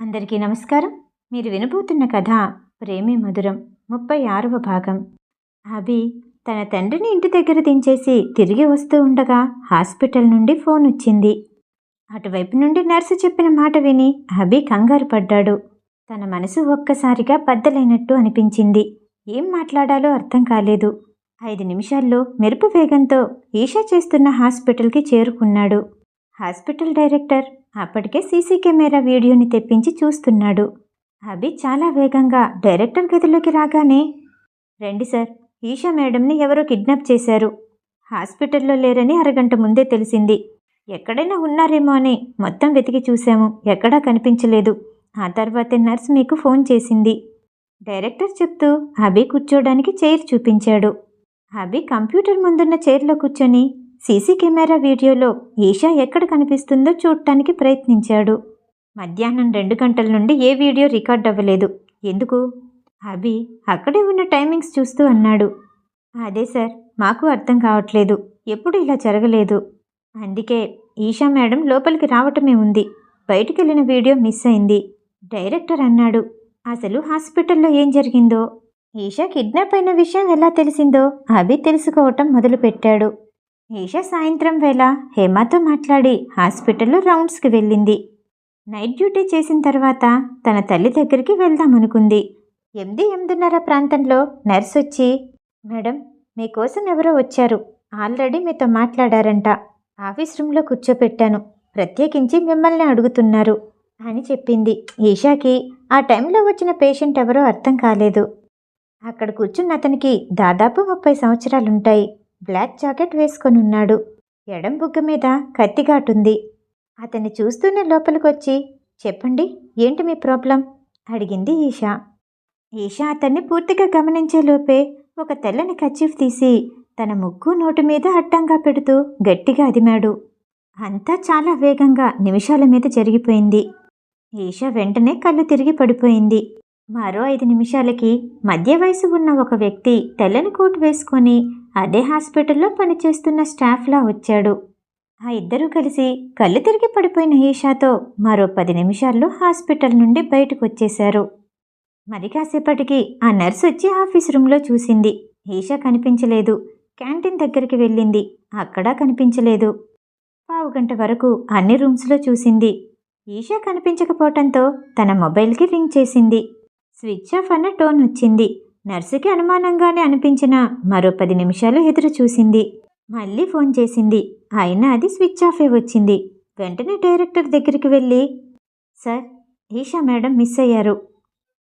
అందరికీ నమస్కారం. మీరు వినబోతున్న కథ ప్రేమే మధురం ముప్పై ఆరవ భాగం. అభి తన తండ్రిని ఇంటి దగ్గర దించేసి తిరిగి వస్తూ ఉండగా హాస్పిటల్ నుండి ఫోన్ వచ్చింది. అటువైపు నుండి నర్సు చెప్పిన మాట విని అభి కంగారు పడ్డాడు. తన మనసు ఒక్కసారిగా బద్దలైనట్టు అనిపించింది. ఏం మాట్లాడాలో అర్థం కాలేదు. ఐదు నిమిషాల్లో మెరుపు వేగంతో ఈషా చేస్తున్న హాస్పిటల్కి చేరుకున్నాడు. హాస్పిటల్ డైరెక్టర్ అప్పటికే సీసీ కెమెరా వీడియోని తెప్పించి చూస్తున్నాడు. అభి చాలా వేగంగా డైరెక్టర్ గదిలోకి రాగానే రండి సార్ ఈషా మేడంని ఎవరో కిడ్నాప్ చేశారు. హాస్పిటల్లో లేరని అరగంట ముందే తెలిసింది. ఎక్కడైనా ఉన్నారేమో అని మొత్తం వెతికి చూశాము. ఎక్కడా కనిపించలేదు. ఆ తర్వాతే నర్స్ మీకు ఫోన్ చేసింది. డైరెక్టర్ చెప్తూ అభి కూర్చోడానికి చైర్ చూపించాడు. అభి కంప్యూటర్ ముందున్న చైర్లో కూర్చొని సీసీ కెమెరా వీడియోలో ఈషా ఎక్కడ కనిపిస్తుందో చూడటానికి ప్రయత్నించాడు. మధ్యాహ్నం రెండు గంటల నుండి ఏ వీడియో రికార్డ్ అవ్వలేదు. ఎందుకు? అభి అక్కడే ఉన్న టైమింగ్స్ చూస్తూ అన్నాడు. అదే సార్ మాకు అర్థం కావట్లేదు. ఎప్పుడు ఇలా జరగలేదు. అందుకే ఈషా మేడం లోపలికి రావటమే ఉంది. బయటికి వెళ్ళిన వీడియో మిస్ అయింది. డైరెక్టర్ అన్నాడు అసలు హాస్పిటల్లో ఏం జరిగిందో? ఈషా కిడ్నాప్ అయిన విషయం ఎలా తెలిసిందో? అభి తెలుసుకోవటం మొదలుపెట్టాడు. ఈష సాయంత్రం వేళ హేమతో మాట్లాడి హాస్పిటల్లో రౌండ్స్కి వెళ్ళింది. నైట్ డ్యూటీ చేసిన తర్వాత తన తల్లి దగ్గరికి వెళ్దామనుకుంది. ఎనిమిది ఎనిమిదిన్నర ప్రాంతంలో నర్స్ వచ్చి మేడం మీకోసం ఎవరో వచ్చారు. ఆల్రెడీ మీతో మాట్లాడారంట. ఆఫీస్ రూమ్లో కూర్చోపెట్టాను. ప్రత్యేకించి మిమ్మల్ని అడుగుతున్నారు అని చెప్పింది. ఈషాకి ఆ టైంలో వచ్చిన పేషెంట్ ఎవరో అర్థం కాలేదు. అక్కడ కూర్చున్న అతనికి దాదాపు ముప్పై సంవత్సరాలుంటాయి. బ్లాక్ జాకెట్ వేసుకొని ఉన్నాడు ఎడం బుగ్గ మీద కత్తిఘాటుంది అతన్ని చూస్తూనే లోపలికొచ్చి చెప్పండి ఏంటి మీ ప్రాబ్లం? అడిగింది ఈషా. ఈషా అతన్ని పూర్తిగా గమనించేలోపే ఒక తెల్లని కచ్చిఫ్ తీసి తన ముక్కు నోటి మీద అడ్డంగా పెడుతూ గట్టిగా అదిమాడు. అంతా చాలా వేగంగా నిమిషాల మీద జరిగిపోయింది. ఈషా వెంటనే కళ్ళు తిరిగి పడిపోయింది. మరో ఐదు నిమిషాలకి మధ్య వయసు ఉన్న ఒక వ్యక్తి తెల్లని కోట్ వేసుకొని అదే హాస్పిటల్లో పనిచేస్తున్న స్టాఫ్లా వచ్చాడు. ఆ ఇద్దరూ కలిసి కళ్ళు తిరిగి పడిపోయిన ఈషాతో మరో పది నిమిషాల్లో హాస్పిటల్ నుండి బయటకు వచ్చేశారు మరి కాసేపటికి ఆ నర్స్ వచ్చి ఆఫీస్ రూమ్లో చూసింది. ఈషా కనిపించలేదు. క్యాంటీన్ దగ్గరికి వెళ్ళింది. అక్కడా కనిపించలేదు. పావుగంట వరకు అన్ని రూమ్స్లో చూసింది. ఈషా కనిపించకపోవటంతో తన మొబైల్కి రింగ్ చేసింది. స్విచ్ ఆఫ్ అన్న టోన్ వచ్చింది. నర్సుకి అనుమానంగానే అనిపించిన మరో పది నిమిషాలు ఎదురు చూసింది. మళ్ళీ ఫోన్ చేసింది. అయినా అది స్విచ్ ఆఫే వచ్చింది. వెంటనే డైరెక్టర్ దగ్గరికి వెళ్ళి సార్ ఈషా మేడం మిస్ అయ్యారు.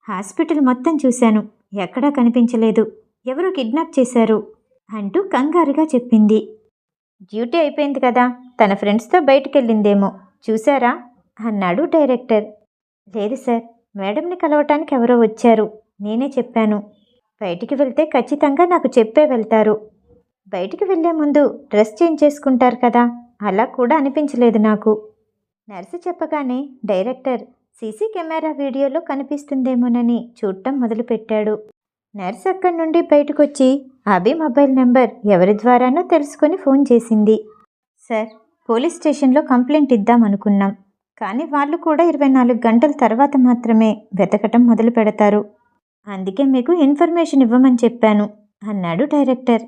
హాస్పిటల్ మొత్తం చూశాను. ఎక్కడా కనిపించలేదు. ఎవరు కిడ్నాప్ చేశారు అంటూ కంగారుగా చెప్పింది. డ్యూటీ అయిపోయింది కదా. తన ఫ్రెండ్స్తో బయటకెళ్ళిందేమో. చూశారా? అన్నాడు డైరెక్టర్. లేదు సార్. మేడంని కలవటానికి ఎవరో వచ్చారు. నేనే చెప్పాను. బయటికి వెళ్తే ఖచ్చితంగా నాకు చెప్పే వెళ్తారు. బయటికి వెళ్ళే ముందు డ్రెస్ చేంజ్ చేసుకుంటారు కదా అలా కూడా అనిపించలేదు నాకు. నర్సు చెప్పగానే డైరెక్టర్ సీసీ కెమెరా వీడియోలో కనిపిస్తుందేమోనని చూడటం మొదలుపెట్టాడు. నర్స్ అక్కడి నుండి బయటకొచ్చి అభి మొబైల్ నెంబర్ ఎవరి ద్వారానో తెలుసుకొని ఫోన్ చేసింది. సార్ పోలీస్ స్టేషన్లో కంప్లైంట్ ఇద్దాం అనుకున్నాం. కానీ వాళ్ళు కూడా ఇరవై నాలుగు గంటల తర్వాత మాత్రమే వెతకటం మొదలు పెడతారు అందుకే మీకు ఇన్ఫర్మేషన్ ఇవ్వమని చెప్పాను అన్నాడు డైరెక్టర్.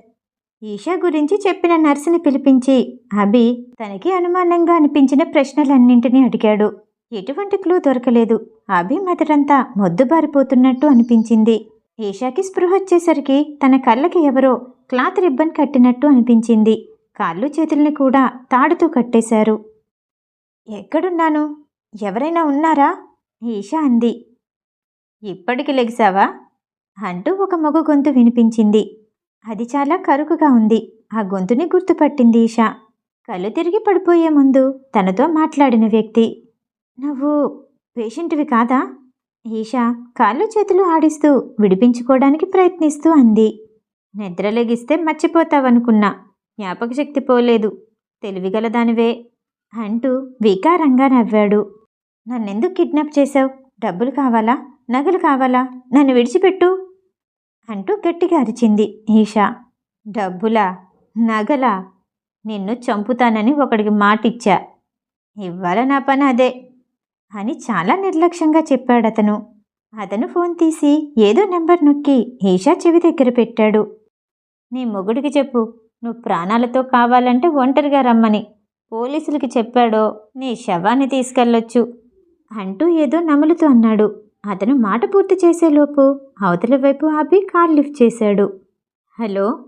ఈషా గురించి చెప్పిన నర్సుని పిలిపించి అభి తనకి అనుమానంగా అనిపించిన ప్రశ్నలన్నింటినీ అడిగాడు. ఎటువంటి క్లూ దొరకలేదు. అభి మెదడంతా మొద్దుబారిపోతున్నట్టు అనిపించింది. ఈషాకి స్పృహ వచ్చేసరికి తన కళ్ళకి ఎవరో క్లాత్ రిబ్బన్ కట్టినట్టు అనిపించింది. కాళ్ళు చేతుల్ని కూడా తాడుతో కట్టేశారు. ఎక్కడున్నాను? ఎవరైనా ఉన్నారా? ఈషా అంది. ఇప్పటికి లెగిసావా అంటూ ఒక మగ గొంతు వినిపించింది. అది చాలా కరుకుగా ఉంది. ఆ గొంతుని గుర్తుపట్టింది ఈషా. కళ్ళు తిరిగి పడిపోయే ముందు తనతో మాట్లాడిన వ్యక్తి నువ్వు పేషెంట్వి కాదా? ఈషా కాళ్ళు చేతులు ఆడిస్తూ విడిపించుకోవడానికి ప్రయత్నిస్తూ అంది. నిద్రలెగిస్తే మర్చిపోతావనుకున్నా. జ్ఞాపక శక్తి పోలేదు. తెలివిగలదానివే అంటూ వికారంగా నవ్వాడు. నన్నెందుకు కిడ్నాప్ చేశావు? డబ్బులు కావాలా? నగలు కావాలా? నన్ను విడిచిపెట్టు! అంటూ గట్టిగా అరిచింది ఈషా. డబ్బులా? నగలా? నిన్ను చంపుతానని ఒకడికి మాటిచ్చా? ఇవ్వాల నా పని అదే! అని చాలా నిర్లక్ష్యంగా చెప్పాడతను. అతను ఫోన్ తీసి ఏదో నెంబర్ నొక్కి ఈషా చెవి దగ్గర పెట్టాడు. నీ మొగుడికి చెప్పు. నువ్వు ప్రాణాలతో కావాలంటే ఒంటరిగా రమ్మని. పోలీసులకి చెప్పాడో నీ శవాన్ని తీసుకెళ్ళొచ్చు అంటూ ఏదో నములుతూ అన్నాడు. అతను మాట పూర్తి చేసేలోపు అవతల వైపు అభి కాల్ లిఫ్ట్ చేశాడు. హలో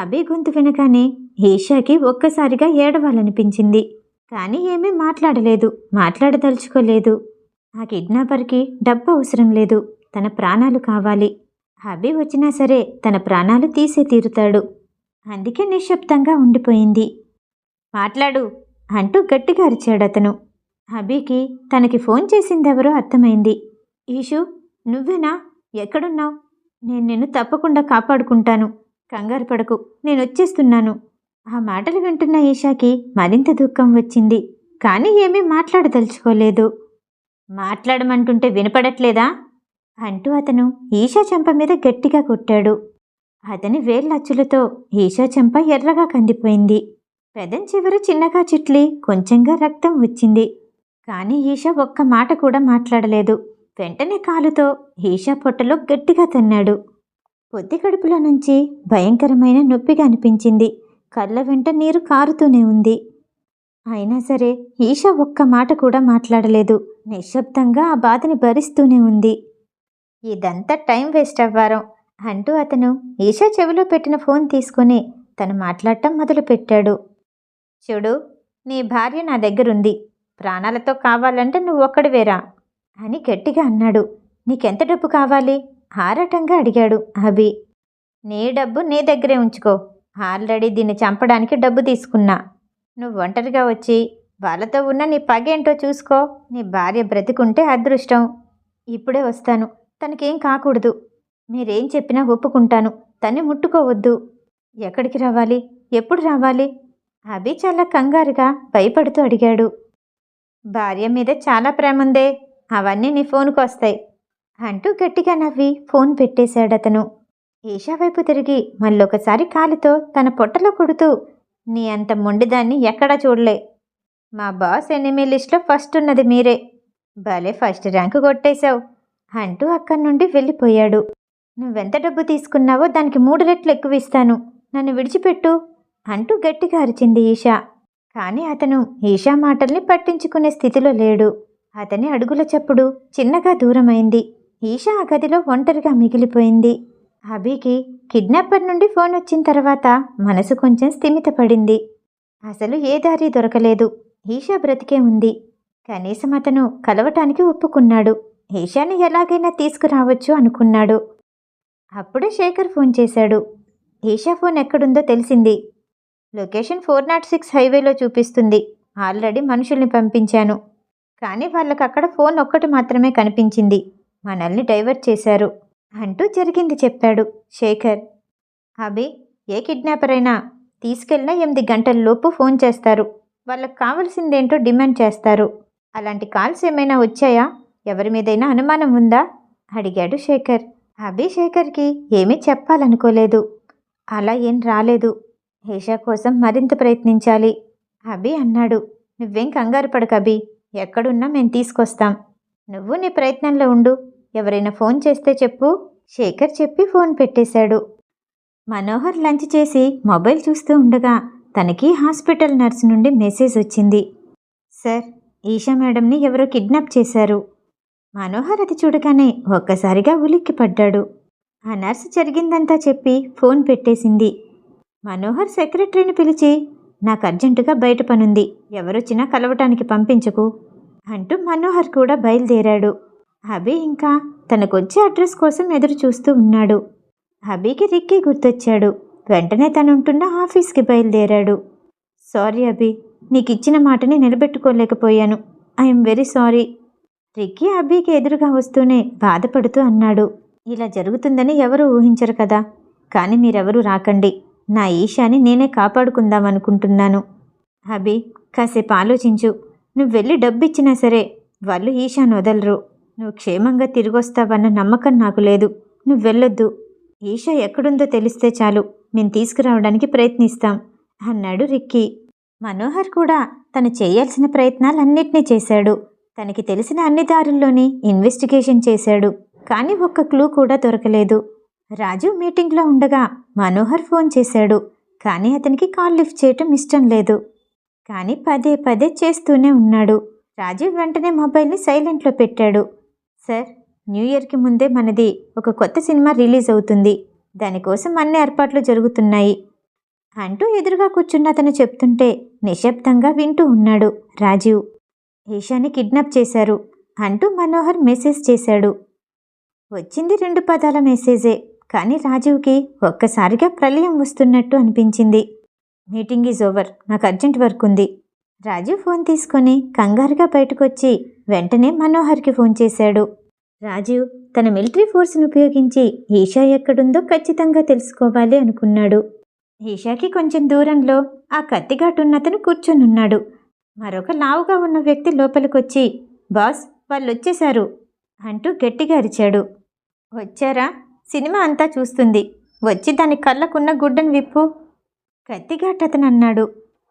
అభి గొంతు వినగానే ఈషాకి ఒక్కసారిగా ఏడవాలనిపించింది. కానీ ఏమీ మాట్లాడలేదు మాట్లాడదలుచుకోలేదు. ఆ కిడ్నాపర్కి డబ్బు అవసరం లేదు తన ప్రాణాలు కావాలి. అభి వచ్చినా సరే తన ప్రాణాలు తీసే తీరుతాడు. అందుకే నిశ్శబ్దంగా ఉండిపోయింది. మాట్లాడు అంటూ గట్టిగా అరిచాడు అతను. అభికి తనకి ఫోన్ చేసిందెవరో అర్థమైంది. ఈషు నువ్వేనా? ఎక్కడున్నావు? నేను నిన్ను తప్పకుండా కాపాడుకుంటాను. కంగారు పడకు నేను వచ్చేస్తున్నాను. ఆ మాటలు వింటున్న ఈషాకి మరింత దుఃఖం వచ్చింది. కానీ ఏమీ మాట్లాడదలుచుకోలేదు. మాట్లాడమంటుంటే వినపడట్లేదా? అంటూ అతను ఈషా చెంప మీద గట్టిగా కొట్టాడు. అతని వేళ్ళచ్చులతో ఈషా చెంప ఎర్రగా కందిపోయింది. పెదం చివర చిన్నగా చిట్లి కొంచెంగా రక్తం వచ్చింది. కానీ ఈషా ఒక్క మాట కూడా మాట్లాడలేదు. వెంటనే కాలుతో ఈషా పొట్టలో గట్టిగా తన్నాడు. పొద్దు కడుపులో నుంచి భయంకరమైన నొప్పిగా అనిపించింది. కళ్ళ వెంట నీరు కారుతూనే ఉంది. అయినా సరే ఈషా ఒక్క మాట కూడా మాట్లాడలేదు. నిశ్శబ్దంగా ఆ బాధని భరిస్తూనే ఉంది. ఇదంతా టైం వేస్ట్ అవ్వారం అంటూ అతను ఈషా చెవిలో పెట్టిన ఫోన్ తీసుకొని తను మాట్లాడటం మొదలుపెట్టాడు. చూడు నీ భార్య నా దగ్గరుంది. ప్రాణాలతో కావాలంటే నువ్వు ఒక్కడివేరా అని గట్టిగా అన్నాడు. నీకెంత డబ్బు కావాలి? ఆరాటంగా అడిగాడు అభి. నీ డబ్బు నీ దగ్గరే ఉంచుకో. ఆల్రెడీ దీన్ని చంపడానికి డబ్బు తీసుకున్నా. నువ్వు ఒంటరిగా వచ్చి వాళ్ళతో ఉన్న నీ పగేంటో చూసుకో. నీ భార్య బ్రతికుంటే అదృష్టం. ఇప్పుడే వస్తాను. తనకేం కాకూడదు. మీరేం చెప్పినా ఒప్పుకుంటాను. తన్ని ముట్టుకోవద్దు. ఎక్కడికి రావాలి? ఎప్పుడు రావాలి? అభి చాలా కంగారుగా భయపడుతూ అడిగాడు. భార్య మీద చాలా ప్రేముందే. అవన్నీ నీ ఫోన్కు వస్తాయి అంటూ గట్టిగా నవ్వి ఫోన్ పెట్టేశాడతను. ఈషా వైపు తిరిగి మళ్ళొకసారి కాలితో తన పొట్టలో కొడుతూ నీ అంత మొండిదాన్ని ఎక్కడా చూడలే. మా బాస్ ఎనిమీ లిస్ట్లో ఫస్ట్ ఉన్నది మీరే. భలే ఫస్ట్ ర్యాంకు కొట్టేశావు అంటూ అక్కడి నుండి వెళ్ళిపోయాడు. నువ్వెంత డబ్బు తీసుకున్నావో దానికి మూడు రెట్లు ఎక్కువ ఇస్తాను నన్ను విడిచిపెట్టు అంటూ గట్టిగా అరిచింది ఈషా. కానీ అతను ఈషా మాటల్ని పట్టించుకునే స్థితిలో లేడు. అతని అడుగుల చప్పుడు చిన్నగా దూరమైంది. ఈషా ఆ గదిలో ఒంటరిగా మిగిలిపోయింది. అభికి కిడ్నాపర్ నుండి ఫోన్ వచ్చిన తర్వాత మనసు కొంచెం స్థిమితపడింది. అసలు ఏ దారి దొరకలేదు. ఈషా బ్రతికే ఉంది. కనీసం అతను కలవటానికి ఒప్పుకున్నాడు. ఈషాని ఎలాగైనా తీసుకురావచ్చు అనుకున్నాడు. అప్పుడే శేఖర్ ఫోన్ చేశాడు. ఈషా ఫోన్ ఎక్కడుందో తెలిసింది. లొకేషన్ ఫోర్ నాట్ సిక్స్ హైవేలో చూపిస్తుంది. ఆల్రెడీ మనుషుల్ని పంపించాను. కానీ వాళ్ళకి అక్కడ ఫోన్ ఒక్కటి మాత్రమే కనిపించింది. మనల్ని డైవర్ట్ చేశారు అంటూ జరిగింది చెప్పాడు శేఖర్. అభి ఏ కిడ్నాపర్ అయినా తీసుకెళ్ళిన ఎనిమిది గంటల్లోపు ఫోన్ చేస్తారు. వాళ్ళకి కావాల్సిందేంటో డిమాండ్ చేస్తారు. అలాంటి కాల్స్ ఏమైనా వచ్చాయా? ఎవరి మీదైనా అనుమానం ఉందా? అడిగాడు శేఖర్. అభి శేఖర్కి ఏమీ చెప్పాలనుకోలేదు. అలా ఏం రాలేదు. హేషా కోసం మరింత ప్రయత్నించాలి. అభి అన్నాడు. నువ్వేం కంగారు పడకు అభి. ఎక్కడున్నా మేము తీసుకొస్తాం. నువ్వు నీ ప్రయత్నంలో ఉండు. ఎవరైనా ఫోన్ చేస్తే చెప్పు. శేఖర్ చెప్పి ఫోన్ పెట్టేశాడు. మనోహర్ లంచ్ చేసి మొబైల్ చూస్తూ ఉండగా తనకి హాస్పిటల్ నర్స్ నుండి మెసేజ్ వచ్చింది. సార్ ఈషా మేడంని ఎవరో కిడ్నాప్ చేశారు. మనోహర్ అది చూడగానే ఒక్కసారిగా ఉలిక్కి పడ్డాడు ఆ నర్సు జరిగిందంతా చెప్పి ఫోన్ పెట్టేసింది. మనోహర్ సెక్రటరీని పిలిచి నాకు అర్జెంటుగా బయట పనుంది. ఎవరొచ్చినా కలవటానికి పంపించకు. అంటూ మనోహర్ కూడా బయలుదేరాడు. అభి ఇంకా తనకొచ్చే అడ్రస్ కోసం ఎదురు చూస్తూ ఉన్నాడు. అభికి రిక్కీ గుర్తొచ్చాడు. వెంటనే తనుంటున్న ఆఫీస్కి బయలుదేరాడు. సారీ అభి నీకు ఇచ్చిన మాటని నిలబెట్టుకోలేకపోయాను. I'm very sorry. రిక్కీ అభికి ఎదురుగా వస్తూనే బాధపడుతూ అన్నాడు. ఇలా జరుగుతుందని ఎవరూ ఊహించరు కదా. కానీ మీరెవరూ రాకండి. నా ఈశాని నేనే కాపాడుకుందామనుకుంటున్నాను అభి కాసేపు ఆలోచించు. నువ్వు వెళ్ళి డబ్బిచ్చినా సరే వాళ్ళు ఈశాను వదలరు. నువ్వు క్షేమంగా తిరిగొస్తావన్న నమ్మకం నాకు లేదు. నువ్వు వెళ్ళొద్దు. ఈషా ఎక్కడుందో తెలిస్తే చాలు. మేము తీసుకురావడానికి ప్రయత్నిస్తాం అన్నాడు రిక్కీ. మనోహర్ కూడా తను చేయాల్సిన ప్రయత్నాలన్నింటినీ చేశాడు. తనకి తెలిసిన అన్ని దారుల్లోని ఇన్వెస్టిగేషన్ చేశాడు. కానీ ఒక్క క్లూ కూడా దొరకలేదు. రాజు మీటింగ్లో ఉండగా మనోహర్ ఫోన్ చేశాడు. కానీ అతనికి కాల్ లిఫ్ట్ చేయటం ఇష్టం లేదు. కానీ పదే పదే చేస్తూనే ఉన్నాడు. రాజీవ్ వెంటనే మొబైల్ని సైలెంట్లో పెట్టాడు. సార్ న్యూ ఇయర్కి ముందే మనది ఒక కొత్త సినిమా రిలీజ్ అవుతుంది. దానికోసం అన్ని ఏర్పాట్లు జరుగుతున్నాయి. అంటూ ఎదురుగా కూర్చున్న అతను చెప్తుంటే నిశ్శబ్దంగా వింటూ ఉన్నాడు రాజీవ్ ఈశాని కిడ్నాప్ చేశారు అంటూ మనోహర్ మెసేజ్ చేశాడు. వచ్చింది రెండు పదాల మెసేజే. కానీ రాజీవ్కి ఒక్కసారిగా ప్రళయం వస్తున్నట్టు అనిపించింది. మీటింగ్ ఈజ్ ఓవర్ నాకు అర్జెంట్ వర్క్ ఉంది. రాజీవ్ ఫోన్ తీసుకొని కంగారుగా బయటకొచ్చి వెంటనే మనోహర్కి ఫోన్ చేశాడు. రాజీవ్ తన మిలిటరీ ఫోర్స్ను ఉపయోగించి ఈషా ఎక్కడుందో ఖచ్చితంగా తెలుసుకోవాలి అనుకున్నాడు. ఈషాకి కొంచెం దూరంలో ఆ కత్తిఘాటున్నతను కూర్చొనున్నాడు మరొక లావుగా ఉన్న వ్యక్తి లోపలికొచ్చి బాస్ వాళ్ళొచ్చేశారు అంటూ గట్టిగా అరిచాడు. వచ్చారా? సినిమా అంతా చూస్తుంది. వచ్చి దాని కళ్ళకున్న గుడ్డను విప్పు. కత్తిగాటతను అతను అన్నాడు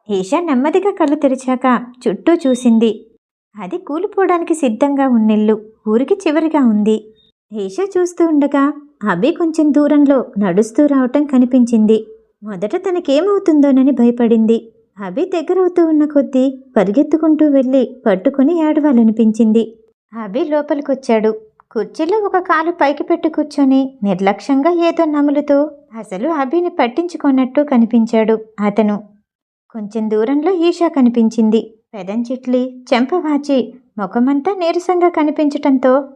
ఈషా నెమ్మదిగా కళ్ళు తెరిచాక చుట్టూ చూసింది. అది కూలిపోవడానికి సిద్ధంగా ఉన్నిల్లు ఊరికి చివరిగా ఉంది. ఈషా చూస్తూ ఉండగా అభి కొంచెం దూరంలో నడుస్తూ రావటం కనిపించింది. మొదట తనకేమవుతుందోనని భయపడింది. అభి దగ్గరవుతూ ఉన్న కొద్దీ పరిగెత్తుకుంటూ వెళ్ళి పట్టుకుని ఏడవాలనిపించింది. అభి లోపలికొచ్చాడు. కుర్చీలో ఒక కాలు పైకి పెట్టి కూర్చొని నిర్లక్ష్యంగా ఏదో నములుతూ అసలు అభిని పట్టించుకున్నట్టు కనిపించాడు అతను. కొంచెం దూరంలో ఈషా కనిపించింది. పెదంచిట్లి చెంపవాచి ముఖమంతా నీరసంగా కనిపించటంతో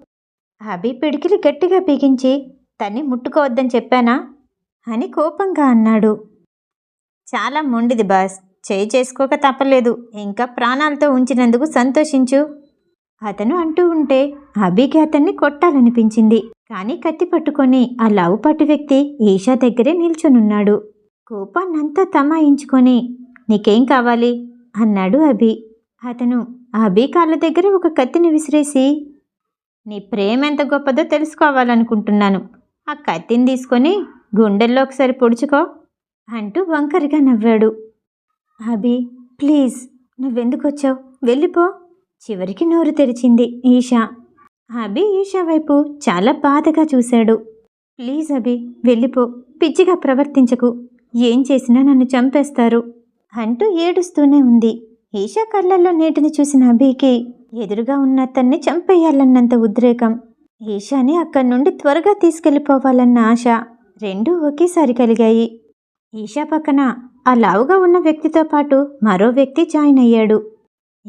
అభి పిడికిలి గట్టిగా బిగించి తన్ని ముట్టుకోవద్దని చెప్పానా? అని కోపంగా అన్నాడు. చాలా మొండిది బాస్. చేయి చేసుకోక తప్పలేదు. ఇంకా ప్రాణాలతో ఉంచినందుకు సంతోషించు. అతను అంటూ ఉంటే అభికి అతన్ని కొట్టాలనిపించింది. కానీ కత్తి పట్టుకొని ఆ లావుపాటి వ్యక్తి ఈషా దగ్గరే నిల్చొనున్నాడు. కోపాన్నంతా తమాయించుకొని నీకేం కావాలి? అన్నాడు అభి. అతను అభి కాళ్ళ దగ్గర ఒక కత్తిని విసిరేసి నీ ప్రేమ ఎంత గొప్పదో తెలుసుకోవాలనుకుంటున్నాను. ఆ కత్తిని తీసుకొని గుండెల్లో ఒకసారి పొడుచుకో అంటూ వంకరిగా నవ్వాడు. అభి ప్లీజ్ నువ్వెందుకు వచ్చావు? వెళ్ళిపో. చివరికి నోరు తెరిచింది ఈషా. అభి ఈషా వైపు చాలా బాధగా చూశాడు. ప్లీజ్ అభి వెళ్ళిపో. పిచ్చిగా ప్రవర్తించకు. ఏం చేసినా నన్ను చంపేస్తారు. అంటూ ఏడుస్తూనే ఉంది. ఈషా కళ్ళల్లో నీటిని చూసిన అభికి ఎదురుగా ఉన్న అతన్ని చంపేయాలన్నంత ఉద్రేకం. ఈషాని అక్కడి నుండి త్వరగా తీసుకెళ్ళిపోవాలన్న ఆశ రెండూ ఒకేసారి కలిగాయి. ఈషా పక్కన ఆ లావుగా ఉన్న వ్యక్తితో పాటు మరో వ్యక్తి జాయిన్ అయ్యాడు.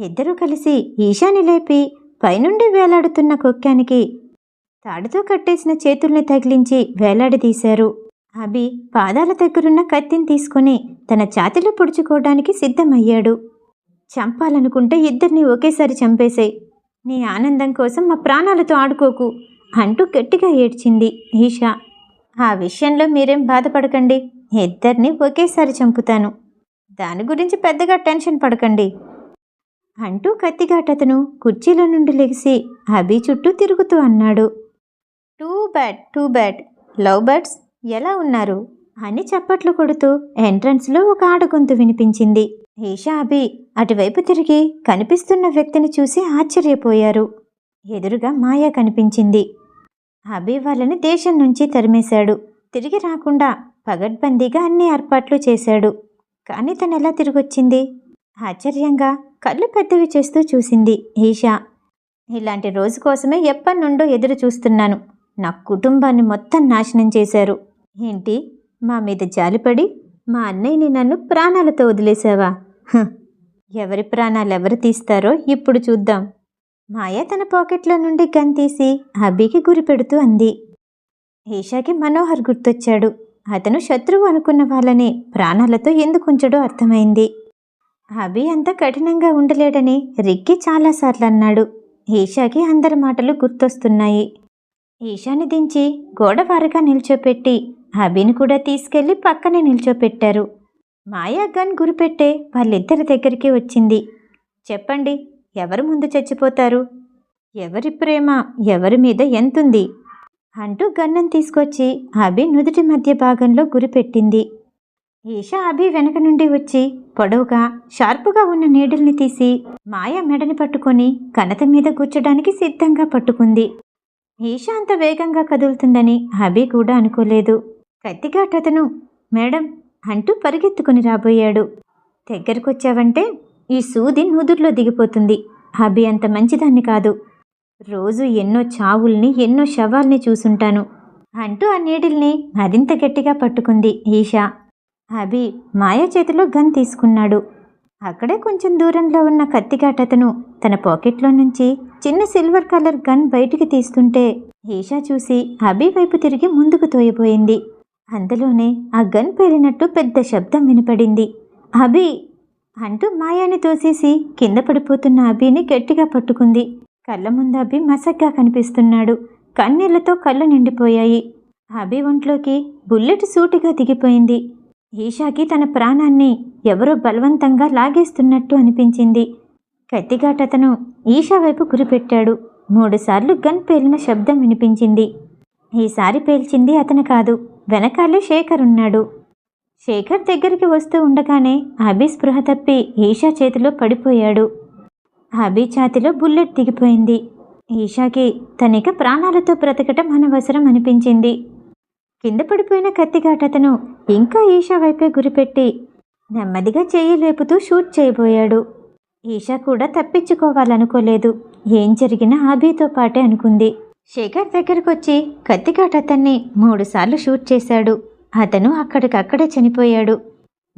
ఇద్దరూ కలిసి ఈశాని లేపి పైనుండి వేలాడుతున్న కొక్కానికి తాడుతో కట్టేసిన చేతుల్ని తగిలించి వేలాడదీశారు అభి పాదాల దగ్గరున్న కత్తిని తీసుకుని తన ఛాతిలో పొడుచుకోవడానికి సిద్ధమయ్యాడు. చంపాలనుకుంటే ఇద్దరిని ఒకేసారి చంపేశాయి నీ ఆనందం కోసం మా ప్రాణాలతో ఆడుకోకు అంటూ గట్టిగా ఏడ్చింది ఈషా. ఆ విషయంలో మీరేం బాధపడకండి. ఇద్దరిని ఒకేసారి చంపుతాను. దాని గురించి పెద్దగా టెన్షన్ పడకండి. అంటూ కత్తిగాటతను కుర్చీలో నుండి లెగిసి అభి చుట్టూ తిరుగుతూ అన్నాడు. Too bad too bad love birds ఎలా ఉన్నారు? అని చప్పట్లు కొడుతూ ఎంట్రన్స్లో ఒక ఆడగొంతు వినిపించింది. ఈషా అభి అటువైపు తిరిగి కనిపిస్తున్న వ్యక్తిని చూసి ఆశ్చర్యపోయారు. ఎదురుగా మాయ కనిపించింది. అభి వాళ్ళని దేశం నుంచి తరిమేశాడు. తిరిగి రాకుండా పగడ్బందీగా అన్ని ఏర్పాట్లు చేశాడు. కానీ తను ఎలా తిరిగొచ్చింది? ఆశ్చర్యంగా కళ్ళు పెద్దవి చేస్తూ చూసింది ఈషా ఇలాంటి రోజు కోసమే ఎప్పటి నుండో ఎదురు చూస్తున్నాను. నా కుటుంబాన్ని మొత్తం నాశనం చేశారు. ఏంటి? మా మీద జాలిపడి మా అన్నయ్యని నన్ను ప్రాణాలతో వదిలేసావా ఎవరి ప్రాణాలు ఎవరు తీస్తారో ఇప్పుడు చూద్దాం. మాయ తన పాకెట్లో నుండి గన్ తీసి అభికి గురిపెడుతూ అంది. ఈషాకి మనోహర్ గుర్తొచ్చాడు. అతను శత్రువు అనుకున్న వాళ్ళని ప్రాణాలతో ఎందుకు ఉంచడో అర్థమైంది. అభి అంత కఠినంగా ఉండలేడని రిక్కి చాలాసార్లు అన్నాడు ఈషాకి అందరి మాటలు గుర్తొస్తున్నాయి. ఈషాని దించి గోడవారుగా నిల్చోపెట్టి అభిని కూడా తీసుకెళ్ళి పక్కనే నిల్చోపెట్టారు. మాయా గన్ గురిపెట్టే వాళ్ళిద్దరి దగ్గరికి వచ్చింది. చెప్పండి ఎవరు ముందు చచ్చిపోతారు? ఎవరి ప్రేమ ఎవరి మీద ఎంతుంది? అంటూ గన్నం తీసుకొచ్చి అభి నుదుటి మధ్య భాగంలో గురిపెట్టింది. ఈషా అభి వెనక నుండి వచ్చి పొడవుగా షార్పుగా ఉన్న నీడల్ని తీసి మాయా మెడని పట్టుకొని కనత మీద కూర్చడానికి సిద్ధంగా పట్టుకుంది. ఈషా అంత వేగంగా కదులుతుందని అభి కూడా అనుకోలేదు. కత్తిగాటతను మేడం అంటూ పరిగెత్తుకుని రాబోయాడు. దగ్గరకొచ్చావంటే ఈ సూది నుదుర్లో దిగిపోతుంది. అభి అంత మంచిదాన్ని కాదు. రోజు ఎన్నో చావుల్ని ఎన్నో శవాల్ని చూసుంటాను. అంటూ ఆ నీడిల్ని మరింత గట్టిగా పట్టుకుంది ఈషా. అభి మాయ చేతిలో గన్ తీసుకున్నాడు. అక్కడే కొంచెం దూరంలో ఉన్న కత్తిగాటతను తన పాకెట్లో నుంచి చిన్న సిల్వర్ కలర్ గన్ బయటికి తీస్తుంటే ఈషా చూసి అభి వైపు తిరిగి ముందుకు తోయబోయింది. అందులోనే ఆ గన్ పేలినట్టు పెద్ద శబ్దం వినపడింది. అభి! అంటూ మాయాని తోసేసి కింద పడిపోతున్న అభిని గట్టిగా పట్టుకుంది. కళ్ళ ముందు అభి మసగ్గా కనిపిస్తున్నాడు. కన్నీళ్ళతో కళ్ళు నిండిపోయాయి. అభి ఒంట్లోకి బుల్లెట్ సూటిగా దిగిపోయింది. ఈషాకి తన ప్రాణాన్ని ఎవరో బలవంతంగా లాగేస్తున్నట్టు అనిపించింది. కత్తిఘాటతను ఈషా వైపు గురిపెట్టాడు. మూడుసార్లు గన్ పేలిన శబ్దం వినిపించింది. ఈసారి పేల్చింది అతను కాదు. వెనకాలే శేఖర్ ఉన్నాడు. శేఖర్ దగ్గరికి వస్తూ ఉండగానే అభి స్పృహ తప్పి ఈషా చేతిలో పడిపోయాడు. అభి ఛాతిలో బుల్లెట్ దిగిపోయింది. ఈషాకి తనిక ప్రాణాలతో బ్రతకటం అనవసరం అనిపించింది. కింద పడిపోయిన కత్తిగాటతను ఇంకా ఈషా వైపే గురిపెట్టి నెమ్మదిగా చేయి లేపుతూ షూట్ చేయబోయాడు. ఈషా కూడా తప్పించుకోవాలనుకోలేదు. ఏం జరిగినా ఆబీతో పాటే అనుకుంది. శేఖర్ దగ్గరకొచ్చి కత్తిగాటతన్ని మూడుసార్లు షూట్ చేశాడు. అతను అక్కడికక్కడే చనిపోయాడు.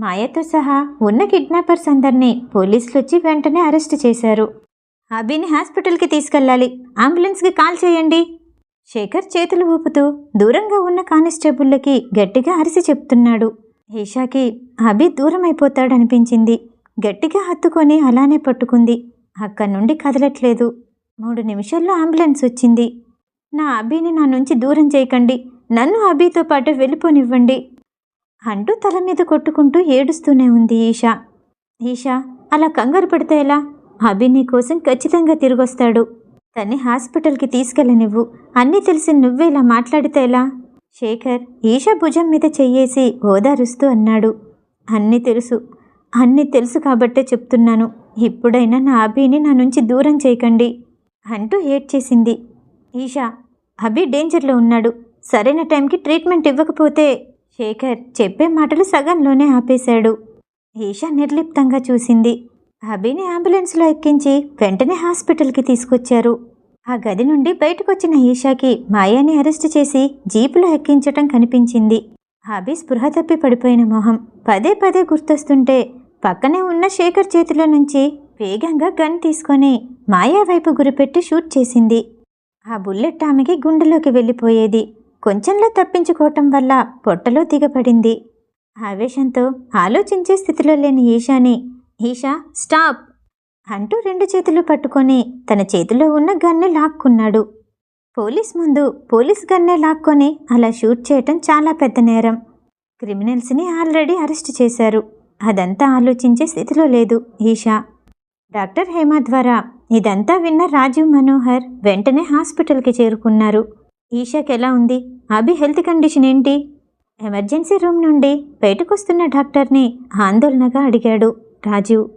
మాయతో సహా ఉన్న కిడ్నాపర్స్ అందరినీ పోలీసులు వచ్చి వెంటనే అరెస్ట్ చేశారు. అభిని హాస్పిటల్కి తీసుకెళ్ళాలి. అంబులెన్స్కి కాల్ చేయండి. శేఖర్ చేతులు ఊపుతూ దూరంగా ఉన్న కానిస్టేబుల్లకి గట్టిగా అరిసి చెప్తున్నాడు. ఈషాకి అభి దూరం అయిపోతాడనిపించింది గట్టిగా హత్తుకొని అలానే పట్టుకుంది. అక్కడి నుండి కదలట్లేదు. మూడు నిమిషాల్లో అంబులెన్స్ వచ్చింది. నా అభిని నా నుంచి దూరం చేయకండి. నన్ను అభితో పాటు వెళ్ళిపోనివ్వండి. అంటూ తల మీద కొట్టుకుంటూ ఏడుస్తూనే ఉంది ఈషా. ఈషా అలా కంగారు పడితే ఎలా? అభి నీ కోసం ఖచ్చితంగా తిరిగొస్తాడు. తన్ని హాస్పిటల్కి తీసుకెళ్ళనివ్వు అన్నీ తెలిసి నువ్వే ఇలా మాట్లాడితే ఎలా? శేఖర్ ఈషా భుజం మీద చెయ్యేసి ఓదారుస్తూ అన్నాడు. అన్నీ తెలుసు. అన్నీ తెలుసు కాబట్టే చెప్తున్నాను. ఇప్పుడైనా నా అభిని నా నుంచి దూరం చేయకండి అంటూ ఏడ్చేసింది ఈషా అభి డేంజర్లో ఉన్నాడు. సరైన టైంకి ట్రీట్మెంట్ ఇవ్వకపోతే శేఖర్ చెప్పే మాటలు సగంలోనే ఆపేశాడు. ఈషా నిర్లిప్తంగా చూసింది. అభిని అంబులెన్స్లో ఎక్కించి వెంటనే హాస్పిటల్కి తీసుకొచ్చారు. ఆ గది నుండి బయటకొచ్చిన ఈషాకి మాయాని అరెస్ట్ చేసి జీపులో ఎక్కించటం కనిపించింది. అభి స్పృహ తప్పి పడిపోయిన మొహం. పదే పదే గుర్తొస్తుంటే పక్కనే ఉన్న శేఖర్ చేతిలో నుంచి వేగంగా గన్ తీసుకొని మాయా వైపు గురిపెట్టి షూట్ చేసింది. ఆ బుల్లెట్ ఆమెకి గుండెలోకి వెళ్ళిపోయేది. కొంచెంలో తప్పించుకోవటం వల్ల పొట్టలో దిగబడింది. ఆవేశంతో ఆలోచించే స్థితిలో లేని ఈషాని ఈషా స్టాప్! అంటూ రెండు చేతులు పట్టుకొని తన చేతిలో ఉన్న గన్ను లాక్కున్నాడు. పోలీస్ ముందు పోలీస్ గన్నే లాక్కొని అలా షూట్ చేయటం చాలా పెద్ద నేరం. క్రిమినల్స్ని ఆల్రెడీ అరెస్ట్ చేశారు. అదంతా ఆలోచించే స్థితిలో లేదు ఈషా డాక్టర్ హేమ ద్వారా ఇదంతా విన్న రాజీవ్ మనోహర్ వెంటనే హాస్పిటల్కి చేరుకున్నారు. ఈషాకి ఎలా ఉంది? అభి హెల్త్ కండిషన్ ఏంటి? ఎమర్జెన్సీ రూమ్ నుండి బయటకొస్తున్న డాక్టర్ని ఆందోళనగా అడిగాడు. రాజీవ్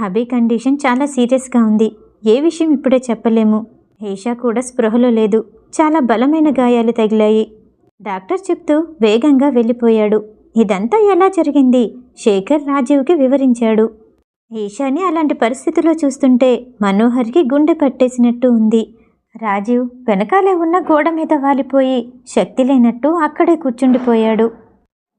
అభి కండిషన్ చాలా సీరియస్గా ఉంది. ఏ విషయం ఇప్పుడే చెప్పలేము. హేషా కూడా స్పృహలో లేదు. చాలా బలమైన గాయాలు తగిలాయి. డాక్టర్ చెప్తూ వేగంగా వెళ్ళిపోయాడు. ఇదంతా ఎలా జరిగింది? శేఖర్ రాజీవ్కి వివరించాడు. ఈషాని అలాంటి పరిస్థితిలో చూస్తుంటే మనోహర్కి గుండె పట్టేసినట్టు ఉంది. రాజీవ్ వెనకాలే ఉన్న గోడ మీద వాలిపోయి శక్తి లేనట్టు అక్కడే కూర్చుండిపోయాడు.